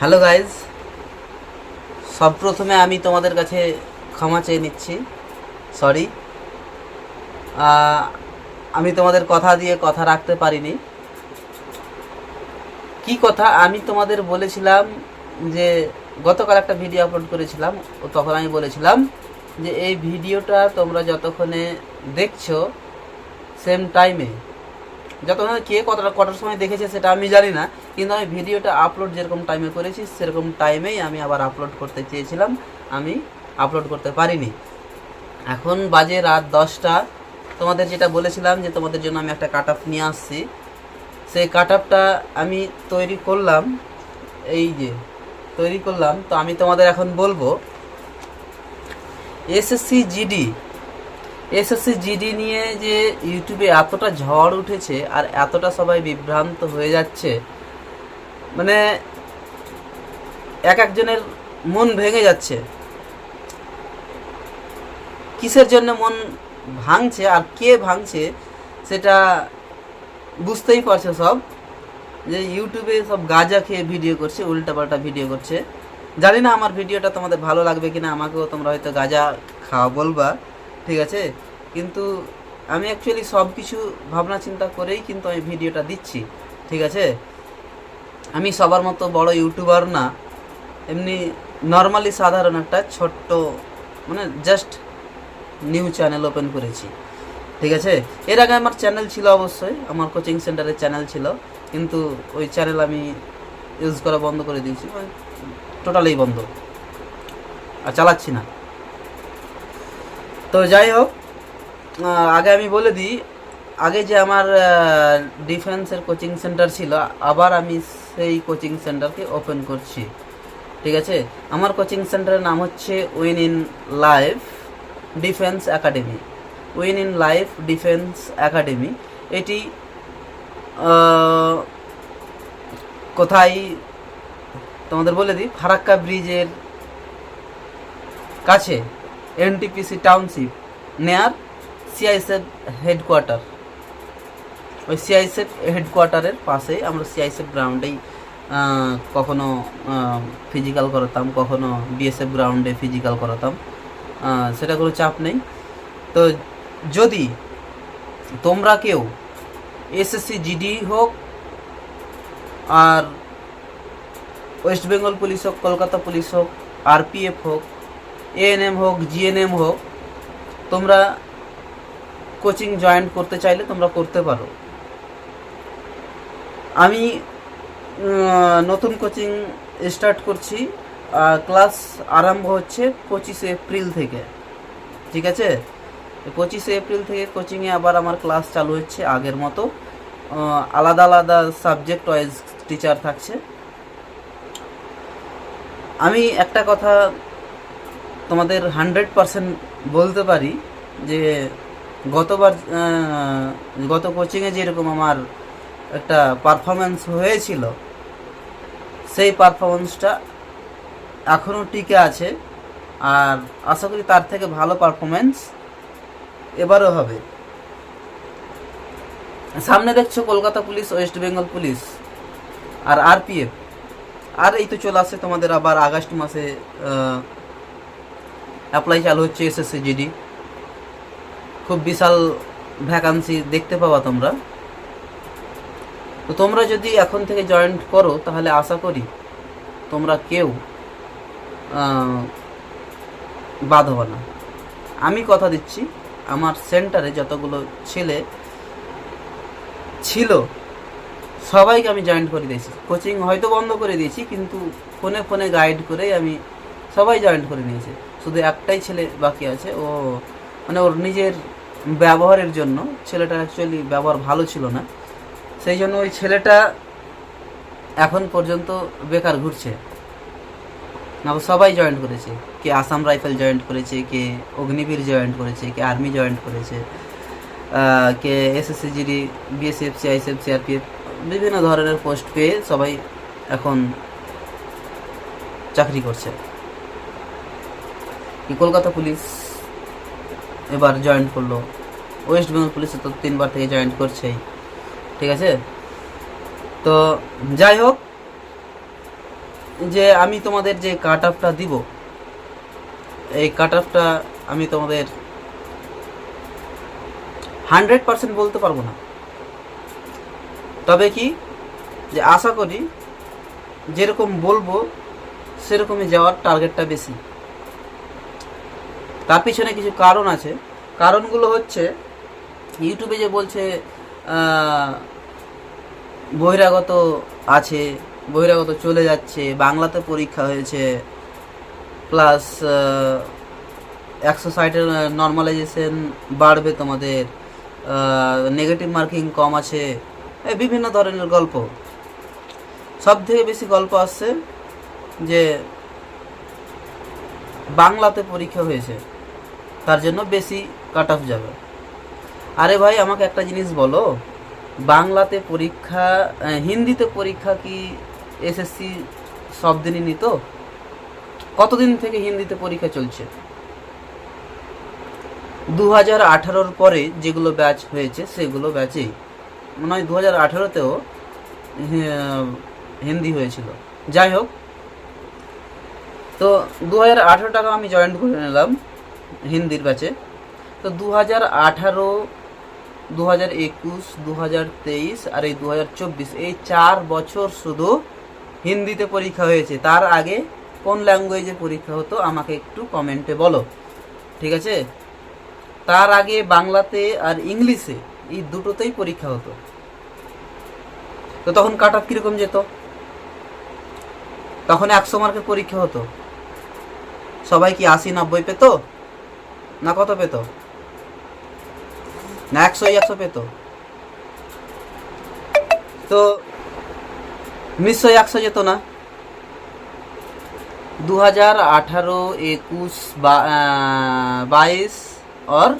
Hello guys সব প্রথমে আমি তোমাদের কাছে ক্ষমা চেয়ে নিচ্ছি। সরি আমি তোমাদের কথা দিয়ে কথা রাখতে পারিনি। কি কথা? আমি তোমাদের বলেছিলাম যে, গতকাল একটা ভিডিও আপলোড করেছিলাম। ও তখন আমি বলেছিলাম যে, এই ভিডিওটা তোমরা যতক্ষণে দেখছ সেম টাইমে যতক্ষণ কে কতটা কটার সময় দেখেছে সেটা আমি জানি না, কিন্তু আমি ভিডিওটা আপলোড যেরকম টাইমে করেছি, সেরকম টাইমেই আমি আবার আপলোড করতে চেয়েছিলাম, আমি আপলোড করতে পারিনি। এখন বাজে রাত দশটা, তোমাদের যেটা বলেছিলাম যে তোমাদের জন্য আমি একটা কাট নিয়ে আসছি। সেই কাট আমি তৈরি করলাম, এই যে, তৈরি করলাম, তো আমি তোমাদের এখন বলব এসএসসি জিডি এসএসসি জিডি নিয়ে যে ইউটিউবে এতটা ঝড় উঠেছে আর এতটা সবাই বিভ্রান্ত হয়ে যাচ্ছে মানে এক একজনের মন ভেঙে যাচ্ছে। কিসের জন্য মন ভাঙছে আর কে ভাঙছে সেটা বুঝতেই পারছে সব, যে ইউটিউবে সব গাঁজা খেয়ে ভিডিও করছে, উল্টাপাল্টা ভিডিও করছে। জানি না আমার ভিডিওটা তোমাদের ভালো লাগবে কিনা, আমাকেও তোমরা হয়তো গাঁজা খাওয়া বলবা। ঠিক আছে? কিন্তু আমি অ্যাকচুয়ালি সব কিছু ভাবনা চিন্তা করেই কিন্তু আমি ভিডিওটা দিচ্ছি, ঠিক আছে? আমি সবার মতো বড় ইউটিউবার না, এমনি নর্মালি সাধারণ একটা ছোট্ট মানে জাস্ট নিউ চ্যানেল ওপেন করেছি, ঠিক আছে? এর আগে আমার চ্যানেল ছিল অবশ্যই, আমার কোচিং সেন্টারের চ্যানেল ছিল, কিন্তু ওই চ্যানেল আমি ইউজ করা বন্ধ করে দিয়েছি টোটালি বন্ধ, আর চালাচ্ছি না। তো যাই হোক আগে আমি বলে দিই, আগে যে আমার ডিফেন্সের কোচিং সেন্টার ছিল, আবার আমি সেই কোচিং সেন্টারকে ওপেন করছি। ঠিক আছে? আমার কোচিং সেন্টারের নাম হচ্ছে win in life defence academy win in life defence academy এটি কোথায়? তোমাদের বলে দিই, ফারাক্কা ব্রিজের কাছে। NTPC township near CISF headquarter ওই সিআইএসএফ হেডকোয়ার্টারের পাশেই আমরা সিআইএসএফ গ্রাউন্ডেই কখনো ফিজিক্যাল করাতাম, কখনো বিএসএফ গ্রাউন্ডে ফিজিক্যাল করাতাম। সেটা কোনো চাপ নেই। তো যদি তোমরা কেউ এসএসসি জিডি হোক আর ওয়েস্ট বেঙ্গল পুলিশ হোক কলকাতা পুলিশ হোক আরপিএফ হোক এএনএম হোক জিএনএম হোক, তোমরা কোচিং জয়েন করতে চাইলে তোমরা করতে পারো। আমি নতুন কোচিং স্টার্ট করছি। ক্লাস আরম্ভ হচ্ছে পঁচিশে এপ্রিল থেকে। ঠিক আছে? পঁচিশে এপ্রিল থেকে কোচিংয়ে আবার আমার ক্লাস চালু হচ্ছে আগের মতো। আলাদা আলাদা সাবজেক্ট ওয়াইজ টিচার থাকছে। আমি একটা কথা তোমাদের হান্ড্রেড পারসেন্ট বলতে পারি যে গতবার গত কোচিংয়ে যেরকম আমার একটা পারফরমেন্স হয়েছিল, সেই পারফরমেন্সটা এখনও টিকে আছে আর আশা করি তার থেকে ভালো পারফরমেন্স এবারও হবে। সামনে দেখছ Kolkata police, West Bengal police আর আরপিএফ আর এই তো চলে আসছে তোমাদের আবার আগস্ট মাসে অ্যাপ্লাই চালু হচ্ছে এসএসসি জিডি খুব বিশাল ভ্যাকান্সি দেখতে পাবা তোমরা। তো তোমরা যদি এখন থেকে জয়েন্ট করো, তাহলে আশা করি তোমরা কেউ বাদ হবে না। আমি কথা দিচ্ছি, আমার সেন্টারে যতগুলো ছেলে ছিল, সবাইকে আমি জয়েন করে দিয়েছি। কোচিং হয়তো বন্ধ করে দিয়েছি, কিন্তু ফোনে ফোনে গাইড করেই আমি সবাই জয়েন্ট করে নিয়েছি। শুধু একটাই ছেলে বাকি আছে। ও মানে ওর নিজের ব্যবহারের জন্য ছেলেটা অ্যাকচুয়ালি ব্যবহার ভালো ছিল না। সেই জন্য ওই ছেলেটা এখন পর্যন্ত বেকার ঘুরছে। না সবাই জয়েন্ট করেছে। কে আসাম রাইফেল জয়েন্ট করেছে, কে অগ্নিবীর জয়েন্ট করেছে, কে আর্মি জয়েন্ট করেছে কে SSC GD BSF CISF CRPF বিভিন্ন ধরনের পোস্ট পেয়ে সবাই এখন চাকরি করছে। কলকাতা পুলিশ এবার জয়েন করল। ওয়েস্ট বেঙ্গল পুলিশে তো তিনবার থেকে জয়েন করছেই, ঠিক আছে? তো যাই হোক, যে আমি তোমাদের যে কাট অফটা দিব, এই কাট অফটা আমি তোমাদের হান্ড্রেড পার্সেন্ট বলতে পারব না। তবে কি, যে আশা করি, যেরকম বলব, সেরকমই যাওয়ার টার্গেটটা বেশি। তার পিছনে কিছু কারণ আছে। কারণগুলো হচ্ছে ইউটিউবে যে বলছে বহিরাগত আছে, বহিরাগত চলে যাচ্ছে, বাংলাতে পরীক্ষা হয়েছে প্লাস একশো ষাটের নর্মালাইজেশন বাড়বে তোমাদের নেগেটিভ মার্কিং কম আছে বিভিন্ন ধরনের গল্প। সব থেকে বেশি গল্প আসছে যে, বাংলাতে পরীক্ষা হয়েছে। তার জন্য বেশি কাট অফ যাবে। আরে ভাই, আমাকে একটা জিনিস বলো, বাংলাতে পরীক্ষা হিন্দিতে পরীক্ষা কি এসএসসি সব দিনই নিত? কতদিন থেকে হিন্দিতে পরীক্ষা চলছে? দু হাজার আঠারোর পরে যেগুলো ব্যাচ হয়েছে, সেগুলো ব্যাচেই মনে হয় দু হাজার আঠারোতেও হিন্দি হয়েছিল। যাই হোক, তো দু হাজার আঠারো টাকা আমি জয়েন করে নিলাম। হিন্দির ব্যাচে। তো দু হাজার আঠারো দু হাজার একুশ দু হাজার তেইশ আর এই দু হাজার চব্বিশ, এই চার বছর শুধু হিন্দিতে পরীক্ষা হয়েছে। তার আগে কোন ল্যাঙ্গুয়েজে পরীক্ষা হতো আমাকে একটু কমেন্টে বলো। ঠিক আছে? তার আগে বাংলাতে আর ইংলিশে এই দুটোতেই পরীক্ষা হতো। তো তখন কাট অফ কীরকম যেত? তখন একশো মার্কের পরীক্ষা হতো। সবাই কি আশি, নব্বই পেত? না কত পেত? না একশো একশো পেত। তো নিশ্চয়ই একশো যেত না। দু হাজার আঠারো একুশ বাইশ আর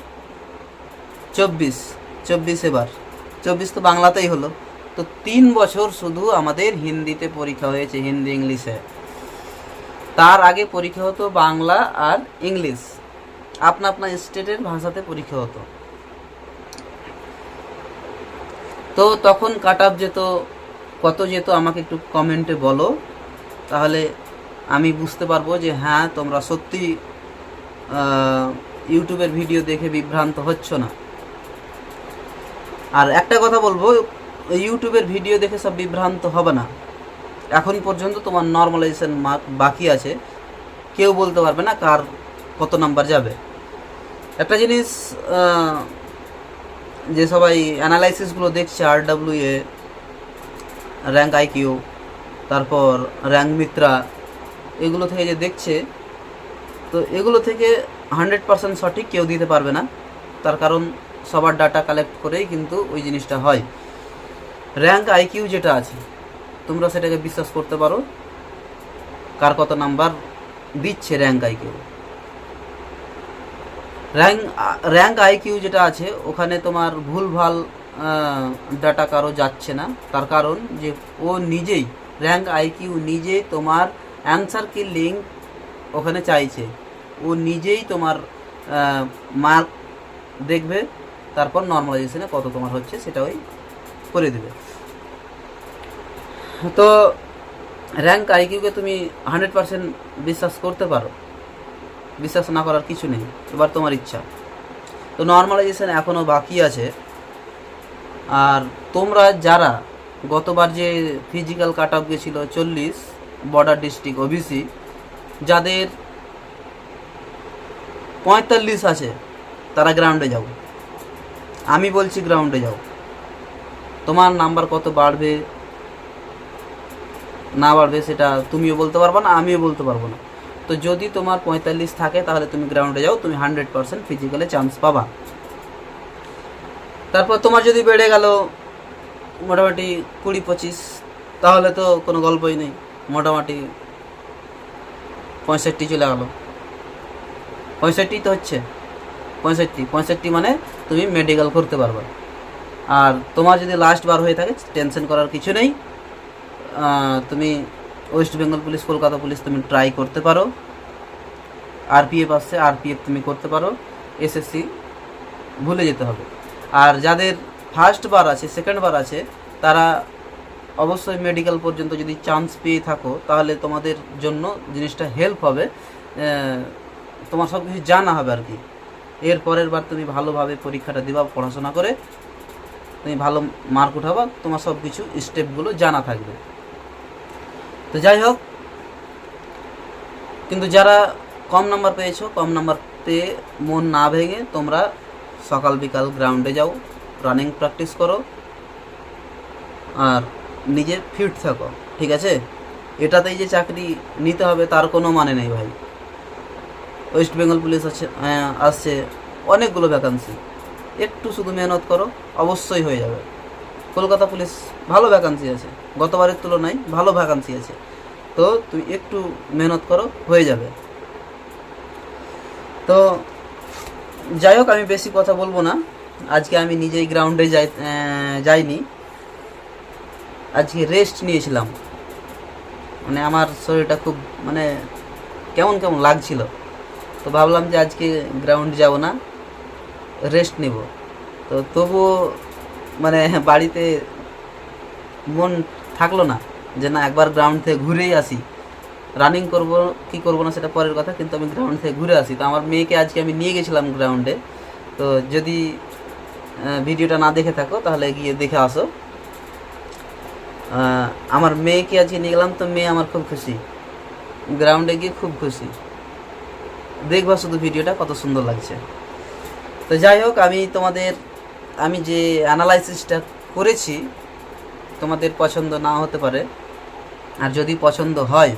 চব্বিশ। চব্বিশ এবার। চব্বিশ তো বাংলাতেই হলো। তো তিন বছর শুধু আমাদের হিন্দিতে পরীক্ষা হয়েছে হিন্দি ইংলিশে। তার আগে পরীক্ষা হতো বাংলা আর ইংলিশ। আপনা আপনা স্টেটের ভাষাতে পরীক্ষা হতো। তো তখন কাট আপ যেত, কত যেত আমাকে একটু কমেন্টে বলো, তাহলে আমি বুঝতে পারব যে হ্যাঁ তোমরা সত্যি ইউটিউবের ভিডিও দেখে বিভ্রান্ত হচ্ছ না। আর একটা কথা বলব, ইউটিউবের ভিডিও দেখে সব বিভ্রান্ত হবে না। এখন পর্যন্ত তোমার নর্মালাইজেশন মার্ক বাকি আছে। কেউ বলতে পারবে না কার কত নাম্বার যাবে? একটা জিনিস যে সবাই অ্যানালাইসিসগুলো দেখছে আর ডাব্লিউ এ র্যাঙ্ক আইকিউ তারপর র্যাঙ্ক মিত্রা এগুলো থেকে যে দেখছে, তো এগুলো থেকে হান্ড্রেড পার্সেন্ট সঠিক কেউ দিতে পারবে না। তার কারণ সবার ডাটা কালেক্ট করেই কিন্তু ওই জিনিসটা হয়। র্যাঙ্ক আইকিউ যেটা আছে, তোমরা সেটাকে বিশ্বাস করতে পারো। কার কত নাম্বার দিচ্ছে rank IQ rank rank IQ যেটা আছে, ওখানে তোমার ভুলভাল ডাটা কারও যাচ্ছে না। তার কারণ যে ও নিজেই র্যাঙ্ক আইকিউ নিজে তোমার অ্যান্সার কি লিঙ্ক ওখানে চাইছে। ও নিজেই তোমার মার্ক দেখবে, তারপর নর্মালাইজেশনে কত তোমার হচ্ছে সেটা ওই করে দেবে। তো র্যাঙ্ক আইকিউকে তুমি হান্ড্রেড পার্সেন্ট বিশ্বাস করতে পারো। বিশ্বাস না করার কিছু নেই, এবার তোমার ইচ্ছা। তো নর্মালাইজেশন এখনও বাকি আছে। আর তোমরা যারা গতবার যে ফিজিক্যাল কাট অফ গেছিল চল্লিশ বর্ডার ডিস্ট্রিক্ট ওবিসি যাদের পঁয়তাল্লিশ আছে, তারা গ্রাউন্ডে যাও। আমি বলছি গ্রাউন্ডে যাও। তোমার নাম্বার কত বাড়বে, না বাড়বে সেটা তুমিও বলতে পারব না, আমিও বলতে পারব না। তো যদি তোমার পঁয়তাল্লিশ থাকে, তাহলে তুমি গ্রাউন্ডে যাও, তুমি হান্ড্রেড পার্সেন্ট ফিজিক্যালে চান্স পাবা। তারপর তোমার যদি বেড়ে গেল মোটামুটি কুড়ি পঁচিশ, তাহলে তো কোনো গল্পই নেই, মোটামুটি পঁয়ষট্টি চলে গেল। পঁয়ষট্টি তো হচ্ছে, পঁয়ষট্টি পঁয়ষট্টি মানে তুমি মেডিকেল করতে পারবে। আর তোমার যদি লাস্ট বার হয়ে থাকে টেনশন করার কিছু নেই তুমি West Bengal police, Kolkata police তুমি ট্রাই করতে পারো। আরপিএফ আসছে আরপিএফ তুমি করতে পারো। এসএসসি ভুলে যেতে হবে। আর যাদের ফার্স্ট বার আছে সেকেন্ড বার আছে, তারা অবশ্যই মেডিকেল পর্যন্ত যদি চান্স পেয়ে থাকো, তাহলে তোমাদের জন্য জিনিসটা হেল্প হবে। তোমার সব কিছু জানা হবে আর কি। এর পরের বার তুমি ভালোভাবে পরীক্ষাটা দিবা পড়াশোনা করে। তুমি ভালো মার্ক উঠাবা, তোমার সব কিছু স্টেপগুলো জানা থাকবে। তো যাই হোক, কিন্তু যারা কম নাম্বার পেয়েছ, কম নাম্বার পেয়ে মন না ভেঙে তোমরা সকাল বিকাল গ্রাউন্ডে যাও রানিং প্র্যাকটিস করো, আর নিজে ফিট থাকো, ঠিক আছে? এটাতেই যে চাকরি নিতে হবে তার কোনো মানে নেই ভাই। ওয়েস্ট বেঙ্গল পুলিশ আছে আসছে, অনেকগুলো ভ্যাকান্সি একটু শুধু মেহনত করো, অবশ্যই হয়ে যাবে। কলকাতা পুলিশ ভালো ভ্যাকান্সি আছে। গতবারের তুলনায় ভালো ভ্যাকান্সি আছে। তো তুমি একটু মেহনত করো, হয়ে যাবে। তো যাই হোক, আমি বেশি কথা বলব না। আজকে আমি নিজেই গ্রাউন্ডে যাই যাইনি। আজকে রেস্ট নিয়েছিলাম। মানে আমার শরীরটা খুব মানে কেমন কেমন লাগছিল। তো ভাবলাম যে আজকে গ্রাউন্ড যাব না রেস্ট নেব। তো তবুও মানে বাড়িতে মন থাকল না যে না, একবার গ্রাউন্ড থেকে ঘুরেই আসি। রানিং করব, কি করব না সেটা পরের কথা, কিন্তু আমি গ্রাউন্ড থেকে ঘুরে আসি। তো আমার মেয়েকে আজকে আমি নিয়ে গেছিলাম গ্রাউন্ডে তো যদি ভিডিওটা না দেখে থাকো, তাহলে গিয়ে দেখে আসো। আমার মেয়েকে আজকে নিয়ে গেলাম, তো মেয়ে আমার খুব খুশি। গ্রাউন্ডে গিয়ে খুব খুশি। দেখবা শুধু ভিডিওটা, কত সুন্দর লাগছে। তো যাই হোক, আমি তোমাদের আমি যে অ্যানালাইসিসটা করেছি, তোমাদের পছন্দ না হতে পারে, আর যদি পছন্দ হয়,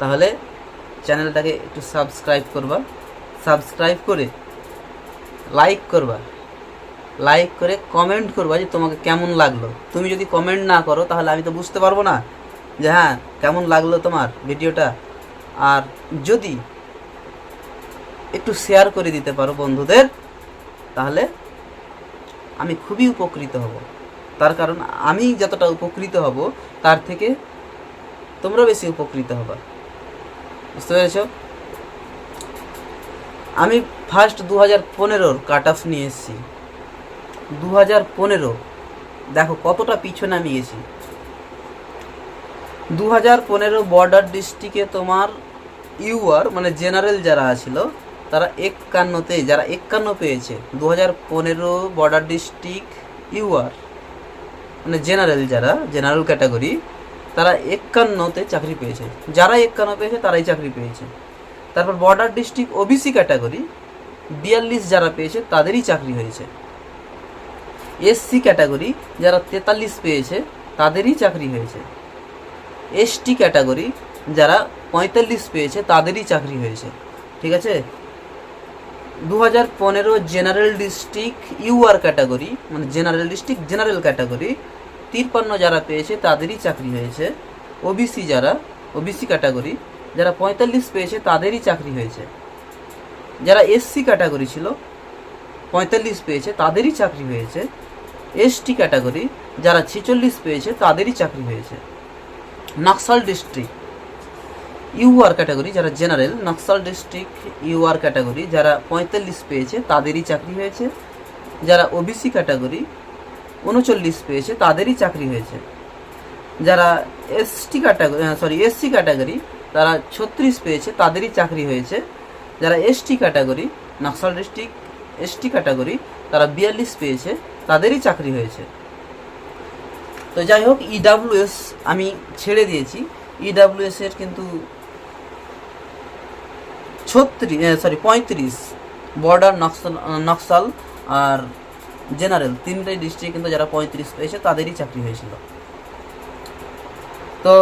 তাহলে চ্যানেলটাকে একটু সাবস্ক্রাইব করবা সাবস্ক্রাইব করে লাইক করবা লাইক করে কমেন্ট করবা যে তোমাকে কেমন লাগল। তুমি যদি কমেন্ট না করো, তাহলে আমি তো বুঝতে পারব না যে হ্যাঁ কেমন লাগল তোমার ভিডিওটা। আর যদি একটু শেয়ার করে দিতে পারো বন্ধুদের, তাহলে আমি খুবই উপকৃত হব। তার কারণ আমি যতটা উপকৃত হব, তার থেকে তোমরা বেশি উপকৃত হবা। বুঝতে পেরেছ? আমি ফার্স্ট দু হাজার পনেরোর কাট অফ নিয়ে এসেছি। দু হাজার পনেরো, দেখো কতটা পিছনে আমি গেছি। দু হাজার পনেরো বর্ডার ডিস্ট্রিক্টে তোমার ইউআর মানে জেনারেল যারা আছিল তারা একান্নতে যারা একান্ন পেয়েছে দু হাজার পনেরো বর্ডার ডিস্ট্রিক্ট ইউআর মানে জেনারেল যারা, জেনারেল ক্যাটাগরি, তারা একান্নতে চাকরি পেয়েছে। যারা একান্ন পেয়েছে, তারাই চাকরি পেয়েছে। তারপর বর্ডার ডিস্ট্রিক্ট ওবিসি ক্যাটাগরি, বিয়াল্লিশ যারা পেয়েছে, তাদেরই চাকরি হয়েছে। এসসি ক্যাটাগরি, যারা তেতাল্লিশ পেয়েছে, তাদেরই চাকরি হয়েছে। এসটি ক্যাটাগরি, যারা পঁয়তাল্লিশ পেয়েছে, তাদেরই চাকরি হয়েছে। ঠিক আছে? দু হাজার পনেরো জেনারেল ডিস্ট্রিক্ট ইউআর ক্যাটাগরি মানে জেনারেল ডিস্ট্রিক্ট জেনারেল ক্যাটাগরি তিপ্পান্ন যারা পেয়েছে তাদেরই চাকরি হয়েছে। ওবিসি যারা ওবিসি ক্যাটাগরি, যারা পঁয়তাল্লিশ পেয়েছে তাদেরই চাকরি হয়েছে। যারা এসসি ক্যাটাগরি ছিল, পঁয়তাল্লিশ পেয়েছে তাদেরই চাকরি হয়েছে। এসটি ক্যাটাগরি, যারা ছেচল্লিশ পেয়েছে তাদেরই চাকরি হয়েছে। নকশাল ডিস্ট্রিক্ট ইউআর ক্যাটাগরি, যারা general Naxal district UR category, যারা পঁয়তাল্লিশ পেয়েছে, তাদেরই চাকরি হয়েছে। যারা ওবিসি ক্যাটাগরি, উনচল্লিশ পেয়েছে, তাদেরই চাকরি হয়েছে। যারা ST category sorry SC category, তারা ছত্রিশ পেয়েছে, তাদেরই চাকরি হয়েছে। যারা ST category Naxal district ST category, তারা বিয়াল্লিশ পেয়েছে, তাদেরই চাকরি হয়েছে। তো যাই হোক ইডাব্লিউএস আমি ছেড়ে দিয়েছি। ইডাব্লিউএস এর কিন্তু ছত্রিশ সরি পঁয়ত্রিশ বর্ডার নকশাল নকশাল আর জেনারেল তিনটাই ডিস্ট্রিক্ট কিন্তু যারা পঁয়ত্রিশ পেয়েছে তাদেরই চাকরি হয়েছিল। তো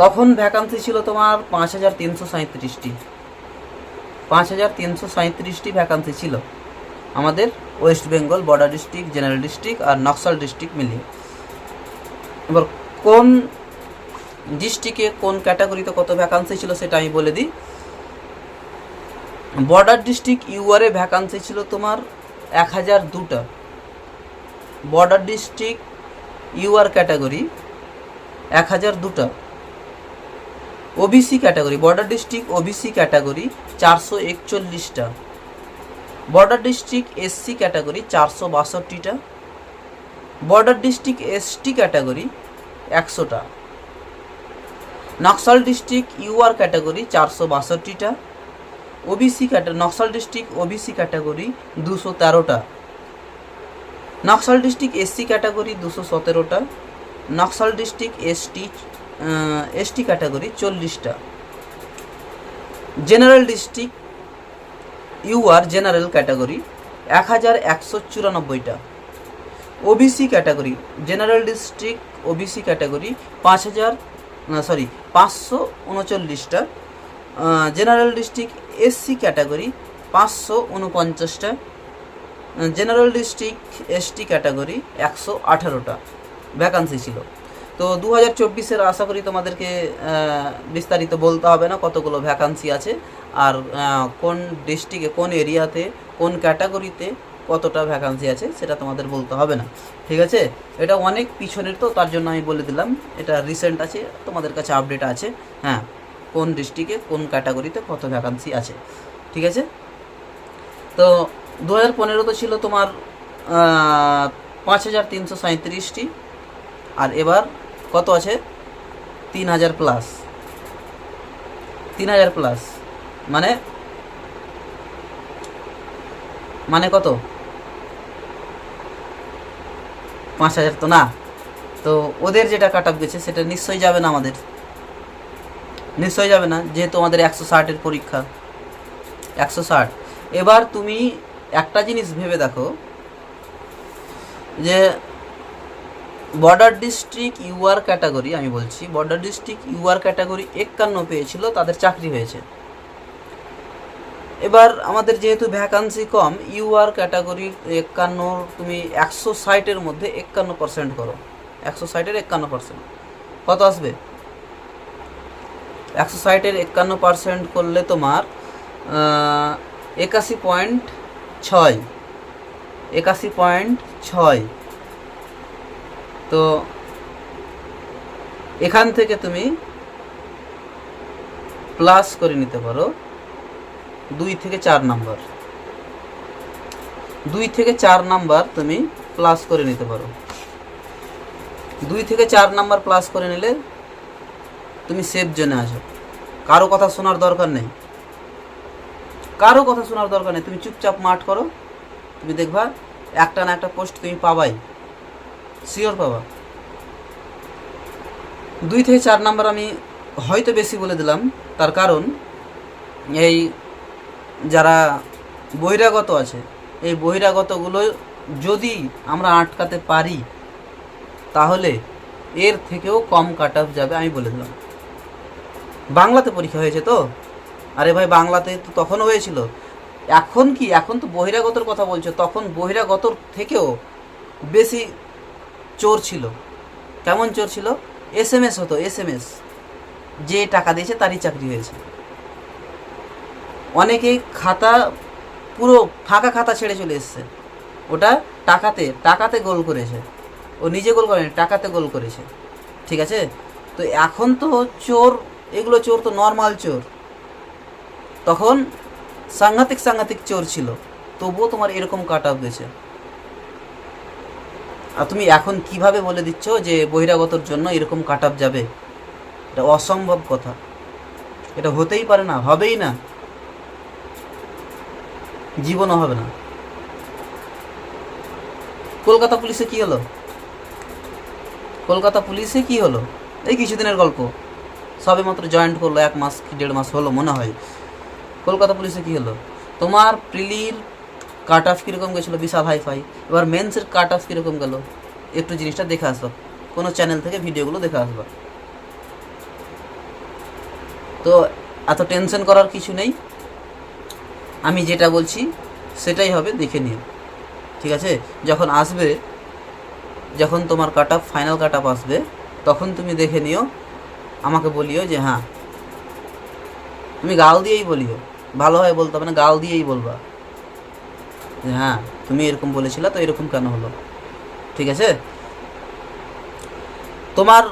তখন ভ্যাকান্সি ছিল তোমার পাঁচ হাজার তিনশো সাঁত্রিশটি পাঁচ হাজার তিনশো সাঁত্রিশটি ভ্যাকান্সি ছিল আমাদের West Bengal border district general district আর নকশাল ডিস্ট্রিক্ট মিলিয়ে। এবার কোন ডিস্ট্রিক্টে কোন ক্যাটাগরিতে কত ভ্যাকান্সি ছিল সেটা আমি বলে দিই। বর্ডার ডিস্ট্রিক্ট ইউআরে ভ্যাকান্সি ছিল তোমার এক হাজার দুটা। বর্ডার ডিস্ট্রিক্ট ইউআর ক্যাটাগরি এক হাজার দুটা। OBC category, border district OBC category চারশো একচল্লিশটা। বর্ডার ডিস্ট্রিক্ট এসসি ক্যাটাগরি চারশো বাষট্টিটা। বর্ডার ডিস্ট্রিক্ট এসটি ক্যাটাগরি একশোটা। নকশাল ডিস্ট্রিক্ট ইউআর ক্যাটাগরি চারশো বাষট্টিটা। OBC category Naxal district OBC category দুশো তেরোটা। নকশাল ডিস্ট্রিক্ট এসসি ক্যাটাগরি দুশো সতেরোটা। Naxal district ST ST category চল্লিশটা। General district UR general category এক হাজার একশো চুরানব্বইটা। OBC category general district OBC category পাঁচ হাজার সরি পাঁচশো উনচল্লিশটা। জেনারেল ডিস্ট্রিক্ট এসসি ক্যাটাগরি পাঁচশো উনপঞ্চাশটা জেনারেল ডিস্ট্রিক্ট এসটি ক্যাটাগরি একশো আঠারোটা ভ্যাকান্সি ছিল। তো দু হাজার চব্বিশের আশা করি তোমাদেরকে বিস্তারিত বলতে হবে না কতগুলো ভ্যাকান্সি আছে আর কোন ডিস্ট্রিক্টে কোন এরিয়াতে কোন ক্যাটাগরিতে কতটা ভ্যাকান্সি আছে সেটা তোমাদের বলতে হবে না। ঠিক আছে? এটা অনেক পিছনের তো, তার জন্য আমি বলে দিলাম। এটা রিসেন্ট আছে, তোমাদের কাছে আপডেট আছে। হ্যাঁ। কোন ডিস্ট্রিক্টে কোন ক্যাটাগরিতে কত ভ্যাকান্সি আছে, ঠিক আছে? তো দু হাজার পনেরোতে ছিল তোমার পাঁচ হাজার তিনশো সাঁত্রিশটি আর এবার কত আছে? তিন হাজার প্লাস। তিন হাজার প্লাস। মানে মানে কত? পাঁচ হাজার তো না। তো ওদের যেটা কাট অফ গেছে, সেটা নিশ্চয়ই যাবে না আমাদের। নিশ্চয়ই যাবে না, যেহেতু আমাদের একশো ষাটের পরীক্ষা। একশো ষাট। এবার তুমি একটা জিনিস ভেবে দেখো, যে বর্ডার ডিস্ট্রিক্ট ইউআর ক্যাটাগরি, আমি বলছি, বর্ডার ডিস্ট্রিক্ট ইউআর ক্যাটাগরি একান্ন পেয়েছিল, তাদের চাকরি হয়েছে। এবার আমাদের যেহেতু ভ্যাকান্সি কম, ইউআর ক্যাটাগরির একান্ন, তুমি একশো ষাটের মধ্যে একান্ন পার্সেন্ট করো। একশো ষাটের একান্ন পার্সেন্ট কত আসবে? একশো ষাটের একান্ন পার্সেন্ট করলে তোমার একাশি পয়েন্ট ছয়। একাশি পয়েন্ট ছয়। তো এখান থেকে তুমি প্লাস করে নিতে পারো দুই থেকে চার নাম্বার। দুই থেকে চার নাম্বার তুমি প্লাস করে নিতে পারো। দুই থেকে চার নাম্বার প্লাস করে নিলে তুমি সেফ জোনে আছো। কারও কথা শোনার দরকার নেই। কারও কথা শোনার দরকার নেই। তুমি চুপচাপ মাঠ করো। তুমি দেখবা একটা না একটা পোস্ট তুমি পাবাই। শিওর পাবা। দুই থেকে চার নাম্বার আমি হয়তো বেশি বলে দিলাম। তার কারণ এই যারা বহিরাগত আছে, এই বহিরাগতগুলো যদি আমরা আটকাতে পারি, তাহলে এর থেকেও কম কাট অফ যাবে, আমি বলে দিলাম। বাংলাতে পরীক্ষা হয়েছে তো? আরে ভাই, বাংলাতে তো তখনও হয়েছিল। এখন কি? এখন তো বহিরাগতর কথা বলছো। তখন বহিরাগতর থেকেও বেশি চোর ছিল। কেমন চোর ছিল? এস এম এস হতো, এস এম এস। যে টাকা দিয়েছে তারই চাকরি হয়েছে। অনেকেই খাতা পুরো ফাঁকা খাতা ছেড়ে চলে এসছে। ওটা টাকাতে টাকাতে গোল করেছে। ও নিজে গোল করেনি, টাকাতে গোল করেছে। ঠিক আছে? তো এখন তো চোর এগুলো চোর তো নর্মাল চোর। তখন সাংঘাতিক সাংঘাতিক চোর ছিল। তবুও তোমার এরকম কাট অফ গেছে আর তুমি এখন কীভাবে বলে দিচ্ছ যে বহিরাগতর জন্য এরকম কাট অফ যাবে? এটা অসম্ভব কথা। এটা হতেই পারে না, হবেই না। জীবনও হবে না। কলকাতা পুলিশে কি হলো? কলকাতা পুলিশে কি হলো? এই কিছুদিনের গল্প। সবে মাত্র জয়েন্ট করল, এক মাস কি দেড় মাস হলো, মনে হয়। কলকাতা পুলিশে কি হলো? তোমার প্রিলির কাট অফ কীরকম গেছিল, বিশাল হাই ফাই এবার মেন্সের কাট অফ কীরকম গেল? একটু জিনিসটা দেখে আসবা। কোনো চ্যানেল থেকে ভিডিওগুলো দেখে আসবা। তো এত টেনশন করার কিছু নেই। আমি যেটা বলছি, সেটাই হবে, দেখে নিও। ঠিক আছে? যখন আসবে, যখন তোমার কাট অফ ফাইনাল কাট আসবে, তখন তুমি দেখে নিও আমাকে বলিও যে হ্যাঁ তুমি গাল দিয়েই বলিও। ভালো হয় বলতে হবে না, গাল দিয়েই বলবা। যে হ্যাঁ তুমি এরকম বলেছিলে, তো এরকম কেন হলো? ঠিক আছে? তোমার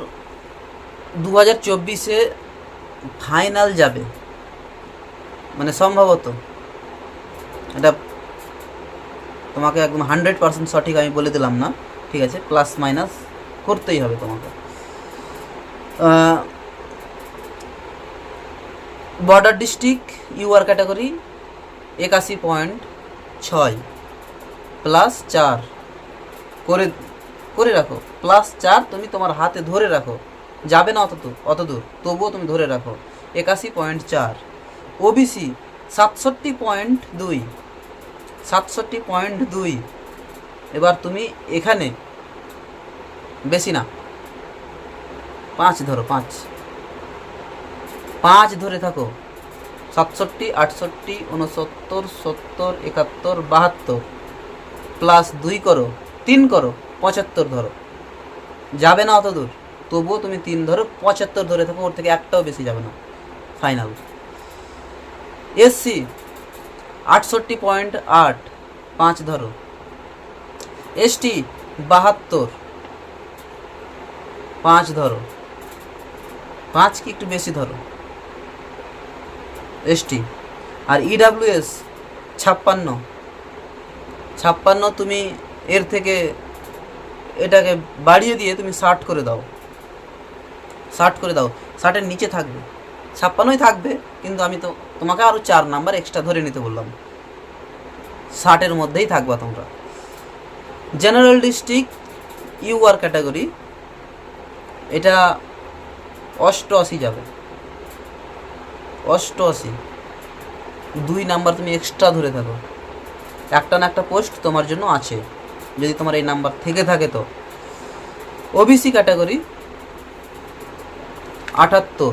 দু হাজার চব্বিশে ফাইনাল যাবে। মানে সম্ভবত এটা তোমাকে একদম হান্ড্রেড পার্সেন্ট সঠিক আমি বলে দিলাম না। ঠিক আছে? প্লাস মাইনাস করতেই হবে তোমাকে। বর্ডার ডিস্ট্রিক্ট ইউআর ক্যাটাগরি, একাশি পয়েন্ট ছয়, প্লাস চার। করে করে রাখো। প্লাস চার তুমি তোমার হাতে ধরে রাখো। যাবে না অত দূর অত দূর তবুও তুমি ধরে রাখো। একাশি পয়েন্ট চার। ওবিসি সাতষট্টি পয়েন্ট দুই। সাতষট্টি পয়েন্ট দুই। এবার তুমি এখানে, বেশি না। পাঁচ ধরো, পাঁচ। পাঁচ ধরে থাকো। সাতষট্টি, আটষট্টি উনসত্তর সত্তর, একাত্তর, বাহাত্তর। প্লাস দুই করো, তিন করো, পঁচাত্তর ধরো। যাবে না অত দূর। তবুও তুমি তিন ধরো, পঁচাত্তর ধরে থাকো, ওর থেকে একটাও বেশি যাবে না। ফাইনাল এসসি আটষট্টি পয়েন্ট আট, পাঁচ ধরো। এসটি বাহাত্তর, পাঁচ ধরো। পাঁচ কি একটু বেশি ধরো? এসটি আর ইডাব্লিউএস ছাপ্পান্ন। ছাপ্পান্ন তুমি এর থেকে এটাকে বাড়িয়ে দিয়ে তুমি ষাট করে দাও। ষাট করে দাও। ষাটের নিচে থাকবে। ছাপ্পান্নই থাকবে, কিন্তু আমি তো তোমাকে আরও চার নাম্বার এক্সট্রা ধরে নিতে বললাম। ষাটের মধ্যেই থাকবা তোমরা। জেনারেল ডিস্ট্রিক্ট ইউআর ক্যাটাগরি এটা অষ্টআশি যাবে। অষ্টআশি। দুই নাম্বার তুমি এক্সট্রা ধরে থাকো। একটা না একটা পোস্ট তোমার জন্য আছে। যদি তোমার এই নাম্বার থেকে থাকে তো। ওবিসি ক্যাটাগরি আটাত্তর।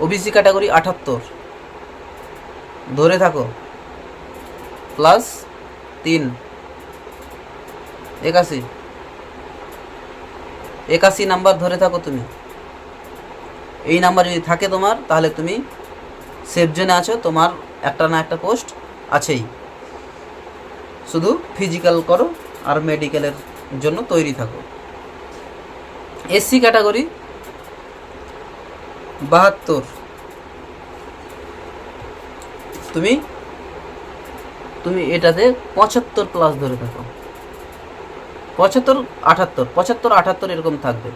ওবিসি ক্যাটাগরি আটাত্তর। ধরে থাকো। প্লাস তিন। একাশি। একাশি নাম্বার ধরে থাকো তুমি। এই নাম্বার যদি থাকে তোমার, তাহলে তুমি সেফ জোনে আছো, তোমার একটা না একটা পোস্ট আছেই। শুধু ফিজিক্যাল করো আর মেডিকেলের জন্য তৈরি থাকো। এসসি ক্যাটাগরি বাহাত্তর। তুমি তুমি এটাতে পঁচাত্তর প্লাস ধরে থাকো। পঁচাত্তর আটাত্তর পঁচাত্তর আটাত্তর এরকম থাকবে।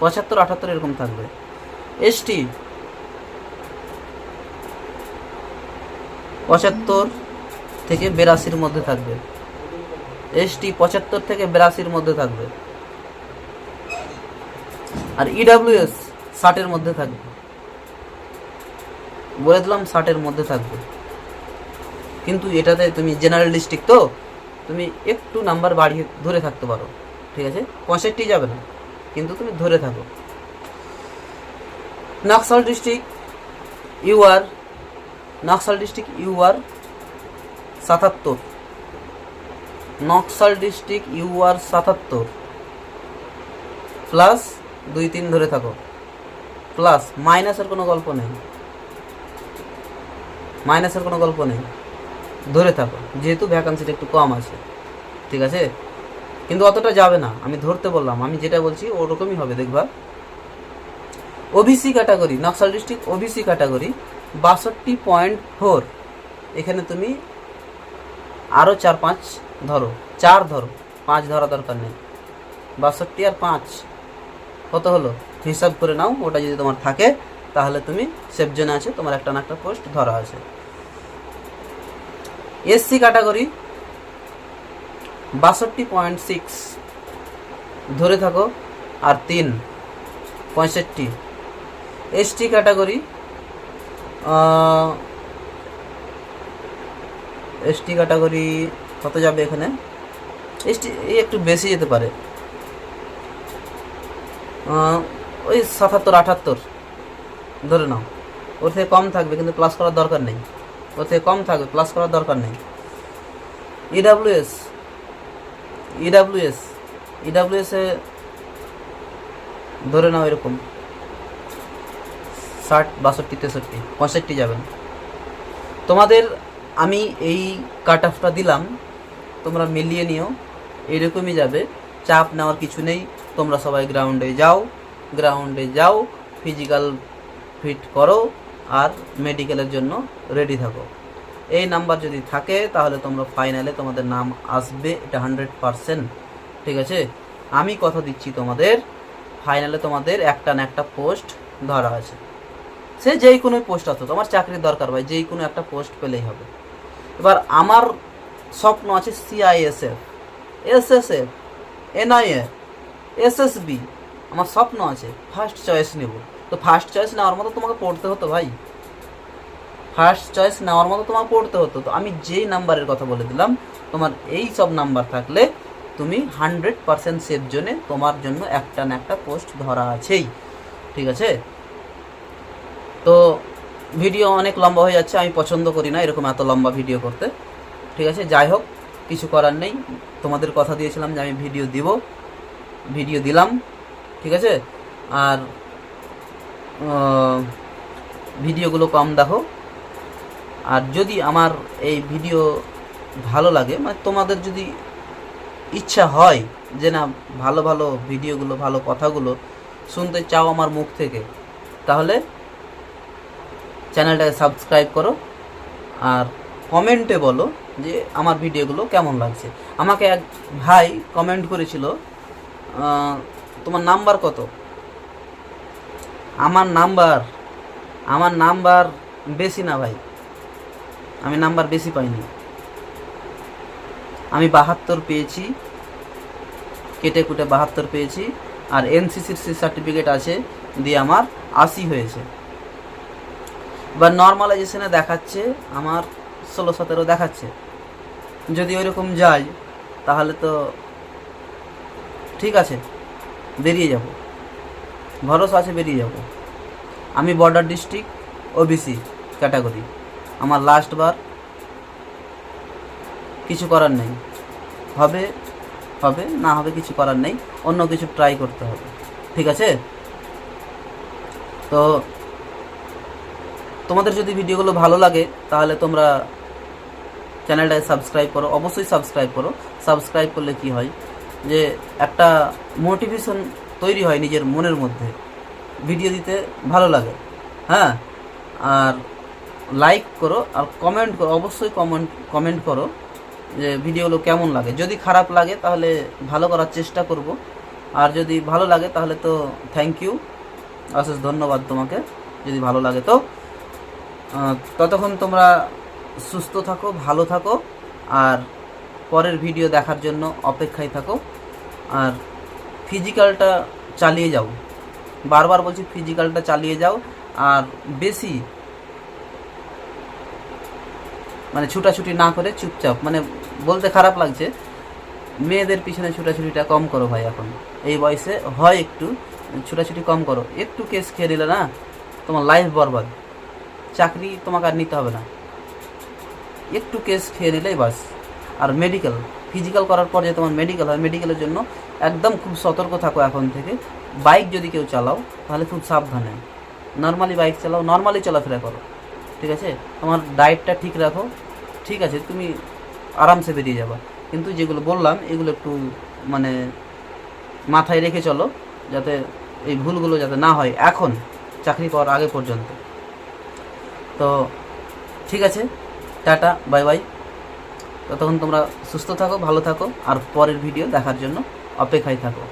পঁচাত্তর আটাত্তর এরকম থাকবে। এসটি। পঁচাত্তর থেকে বেরাশির মধ্যে থাকবে। এসটি পঁচাত্তর থেকে বেরাশির মধ্যে থাকবে। আর ইডাব্লিউএস ষাটের মধ্যে থাকবে। বলে দিলাম ষাটের মধ্যে থাকবে। কিন্তু এটাতে তুমি জেনারেল ডিস্ট্রিক্ট তো, তুমি একটু নাম্বার বাড়িয়ে ধরে থাকতে পারো। ঠিক আছে? পঁয়ষট্টি যাবে না। কিন্তু তুমি ধরে থাকো। Naxal district UR Naxal district UR সাতাত্তর। নকশাল ডিস্ট্রিক্ট ইউআর সাতাত্তর। প্লাস দুই তিন ধরে থাকো। প্লাস মাইনাসের কোনো গল্প নেই। মাইনাসের কোনো গল্প নেই। ধরে থাকো। যেহেতু ভ্যাকান্সিটা একটু কম আছে। ঠিক আছে? কিন্তু অতটা যাবে না। আমি ধরতে বললাম। আমি যেটা বলছি, ওরকমই হবে। দেখবা OBC category Naxal district OBC category বাষট্টি পয়েন্ট ফোর এখানে তুমি আরও চার পাঁচ ধরো, চার ধরো, পাঁচ ধরা দরকার নেই। বাষট্টি আর পাঁচ, কত হলো? হিসাব করে নাও, ওটা যদি তোমার থাকে, তাহলে তুমি সেফ জোনে আছে, তোমার একটা না একটা পোস্ট ধরা আছে। এসসি ক্যাটাগরি বাষট্টি পয়েন্ট সিক্স ধরে থাকো, আর তিন, পঁয়ষট্টি। এসটি ক্যাটাগরি এসটি ক্যাটাগরি কত যাবে এখানে? এসটি একটু বেশি যেতে পারে। ওই সাতাত্তর, আটাত্তর, ধরে নাও। ওর থেকে কম থাকবে, কিন্তু প্লাস করার দরকার নেই। ওর থেকে কম থাকবে প্লাস করার দরকার নেই। ইডাব্লিউএস ইডাব্লিউএস ইডাব্লিউএস ধরে নাও এরকম। ষাট, বাষট্টি, তেষট্টি, পঁয়ষট্টি যাবেন। তোমাদের আমি এই কাট অফটা দিলাম, তোমরা মিলিয়ে নিও, এরকমই যাবে, চাপ নেওয়ার কিছু নেই, তোমরা সবাই গ্রাউন্ডে যাও গ্রাউন্ডে যাও ফিজিক্যাল ফিট করো, আর মেডিকেলের জন্য রেডি থাকো। এই নাম্বার যদি থাকে, তাহলে তোমরা ফাইনালে তোমাদের নাম আসবে, এটা হান্ড্রেড পারসেন্ট ঠিক আছে? আমি কথা দিচ্ছি তোমাদের ফাইনালে তোমাদের একটা না একটা পোস্ট ধরা আছে। সে যেই কোনো পোস্ট আছে তোমার চাকরির দরকার ভাই, যেই কোনো একটা পোস্ট পেলেই হবে। এবার আমার স্বপ্ন আছে সিআইএসএফ এসএসএফ এনআইএ এসএসবি আমার স্বপ্ন আছে ফার্স্ট চয়েস নেব। তো ফার্স্ট চয়েস নেওয়ার মতো তোমাকে পড়তে হতো ভাই। ফার্স্ট চয়েস নেওয়ার মতো তোমাকে পড়তে হতো। তো আমি যেই নাম্বারের কথা বলে দিলাম, তোমার এই সব নাম্বার থাকলে তুমি হান্ড্রেড পারসেন্ট সেফ জোনে তোমার জন্য একটা না একটা পোস্ট ধরা আছেই। ঠিক আছে? তো ভিডিও অনেক লম্বা হয়ে যাচ্ছে, আমি পছন্দ করি না এরকম এত লম্বা ভিডিও করতে। ঠিক আছে, যাই হোক, কিছু করার নেই। তোমাদের কথা দিয়েছিলাম যে আমি ভিডিও দিব, ভিডিও দিলাম, ঠিক আছে? আর ভিডিওগুলো কম দেখো। আর যদি আমার এই ভিডিও ভালো লাগে মানে তোমাদের যদি ইচ্ছা হয় যে না, ভালো ভালো ভিডিওগুলো, ভালো কথাগুলো শুনতে চাও আমার মুখ থেকে, তাহলে চ্যানেলটাকে সাবস্ক্রাইব করো আর কমেন্টে বলো যে আমার ভিডিওগুলো কেমন লাগছে। আমাকে এক ভাই কমেন্ট করেছিল তোমার নাম্বার কত? আমার নাম্বার আমার নাম্বার বেশি না ভাই। আমি নাম্বার বেশি পাইনি। আমি বাহাত্তর পেয়েছি, কেটে কুটে বাহাত্তর পেয়েছি, আর এনসিসির সি সার্টিফিকেট আছে, দিয়ে আমার আশি হয়েছে। বা নর্মালাইজেশনে দেখাচ্ছে, আমার ষোলো সতেরো দেখাচ্ছে। যদি ওইরকম যাই তাহলে তো ঠিক আছে, বেরিয়ে যাব। ভরসা আছে, বেরিয়ে যাব। আমি বর্ডার ডিস্ট্রিক্ট ওবিসি ক্যাটাগরি আমার লাস্ট বার কিছু করার নেই। হবে হবে, না হবে কিছু করার নেই। অন্য কিছু ট্রাই করতে হবে। ঠিক আছে? তো তোমাদের যদি ভিডিওগুলো ভালো লাগে, তাহলে তোমরা চ্যানেলটাকে সাবস্ক্রাইব করো। অবশ্যই সাবস্ক্রাইব করো। সাবস্ক্রাইব করলে কি হয় যে, একটা মোটিভেশন তৈরি হয় নিজের মনের মধ্যে। ভিডিও দিতে ভালো লাগে। হ্যাঁ? আর লাইক করো আর কমেন্ট করো। অবশ্যই কমেন্ট কমেন্ট করো যে ভিডিওগুলো কেমন লাগে। যদি খারাপ লাগে, তাহলে ভালো করার চেষ্টা করব। আর যদি ভালো লাগে, তাহলে তো থ্যাংক ইউ অশেষ ধন্যবাদ তোমাকে। যদি ভালো লাগে তো। ততক্ষণ তোমরা সুস্থ থাকো, ভালো থাকো, আর পরের ভিডিও দেখার জন্য অপেক্ষায় থাকো, আর ফিজিক্যালটা চালিয়ে যাও। বারবার বলছি ফিজিক্যালটা চালিয়ে যাও, আর বেশি মানে ছুটাছুটি না করে চুপচাপ মানে বলতে খারাপ লাগছে, মেয়েদের পিছনে ছুটাছুটিটা কম করো ভাই এখন। এই বয়সে হয় একটু, ছুটাছুটি কম করো। একটু কেস খেয়ে দিলে না তোমার লাইফ বরবাদ। চাকরি তোমাকে আর নিতে হবে না। একটু কেস খেয়ে নিলেই বাস। আর মেডিকেল ফিজিক্যাল করার পর যে তোমার মেডিকেল হয় মেডিকেলের জন্য একদম খুব সতর্ক থাকো এখন থেকে। বাইক যদি কেউ চালাও, তাহলে খুব সাবধানে। নর্মালি বাইক চালাও নর্মালি চলাফেরা করো। ঠিক আছে? তোমার ডায়েটটা ঠিক রাখো। ঠিক আছে, তুমি আরামসে বেরিয়ে যাবা। কিন্তু যেগুলো বললাম, এগুলো একটু মানে মাথায় রেখে চলো, যাতে এই ভুলগুলো যাতে না হয় এখন, চাকরি পাওয়ার আগে পর্যন্ত। তো ঠিক আছে, টাটা, বাই বাই। ততক্ষণ তোমরা সুস্থ থাকো, ভালো থাকো, আর পরের ভিডিও দেখার জন্য অপেক্ষায় থাকো।